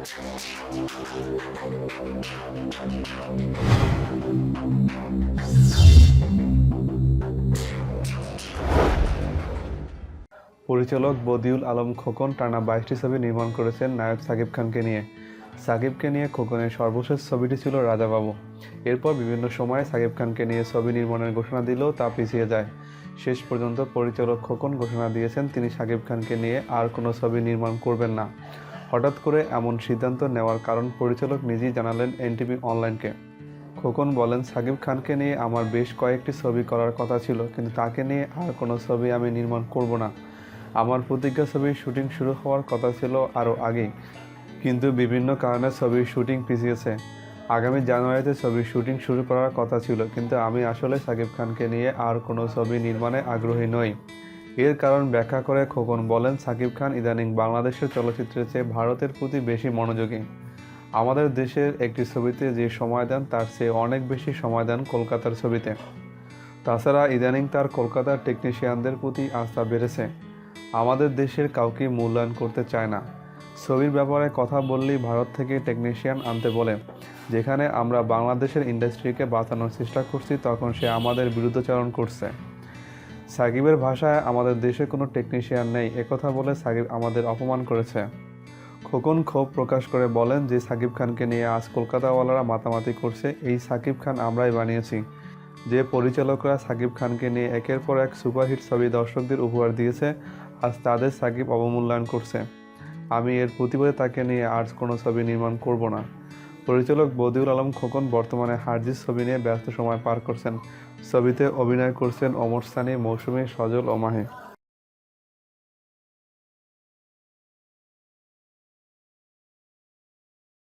পরিচালক বদিউল আলম খোকন টানা বাইশটি ছবি নির্মাণ করেছেন নায়ক সাকিব খানকে নিয়ে। সাকিবকে নিয়ে খোকনের সর্বশেষ ছবিটি ছিল রাজাবাবু। এরপর বিভিন্ন সময়ে সাকিব খানকে নিয়ে ছবি নির্মাণের ঘোষণা দিলেও তা পিছিয়ে যায়। শেষ পর্যন্ত পরিচালক খোকন ঘোষণা দিয়েছেন, তিনি সাকিব খানকে নিয়ে আর কোনো ছবি নির্মাণ করবেন না। হঠাৎ করে এমন সিদ্ধান্ত নেওয়ার কারণ পরিচালক নিজেই জানালেন এনটিভি অনলাইনকে। খোকন বলেন, সাকিব খানকে নিয়ে আমার বেশ কয়েকটি ছবি করার কথা ছিল, কিন্তু তাকে নিয়ে আর কোনো ছবি আমি নির্মাণ করব না। আমার প্রতিজ্ঞা ছবির শুটিং শুরু হওয়ার কথা ছিল আরও আগেই, কিন্তু বিভিন্ন কারণে ছবির শুটিং পিছিয়েছে। আগামী জানুয়ারিতে ছবির শুটিং শুরু করার কথা ছিল, কিন্তু আমি আসলে সাকিব খানকে নিয়ে আর কোনো ছবি নির্মাণে আগ্রহী নই। এর কারণ ব্যাখ্যা করে খোকন বলেন, সাকিব খান ইদানিং বাংলাদেশের চলচ্চিত্রের চেয়ে ভারতের প্রতি বেশি মনোযোগী। আমাদের দেশের একটি ছবিতে যে সময় দেন, তার চেয়ে অনেক বেশি সময় দেন কলকাতার ছবিতে। তাছাড়া ইদানিং তার কলকাতার টেকনিশিয়ানদের প্রতি আস্থা বেড়েছে। আমাদের দেশের কাউকে মূল্যায়ন করতে চায় না। ছবির ব্যাপারে কথা বললেই ভারত থেকে টেকনিশিয়ান আনতে বলে, যেখানে আমরা বাংলাদেশের ইন্ডাস্ট্রিকে বাঁচানোর চেষ্টা করছি, তখন সে আমাদের বিরুদ্ধাচরণ করছে। সাকিবের ভাষায় আমাদের দেশে কোনো টেকনিশিয়ান নেই একথা বলে সাকিব আমাদের অপমান করেছে। খোকন ক্ষোভ প্রকাশ করে বলেন যে, সাকিব খানকে নিয়ে আজ কলকাতাওয়ালারা মাতামাতি করছে, এই সাকিব খান আমরাই বানিয়েছি। যে পরিচালকরা সাকিব খানকে নিয়ে একের পর এক সুপারহিট ছবি দর্শকদের উপহার দিয়েছে, আজ তাদের সাকিব অবমূল্যায়ন করছে। আমি এর প্রতিবাদে তাকে নিয়ে আর কোনো ছবি নির্মাণ করব না। পরিচালক বদিউল আলম খোকন বর্তমানে হারজিস ছবি নিয়ে ব্যস্ত সময় পার করছেন। ছবিতে অভিনয় করছেন অমর সানি, মৌসুমী, সজল ও মাহি।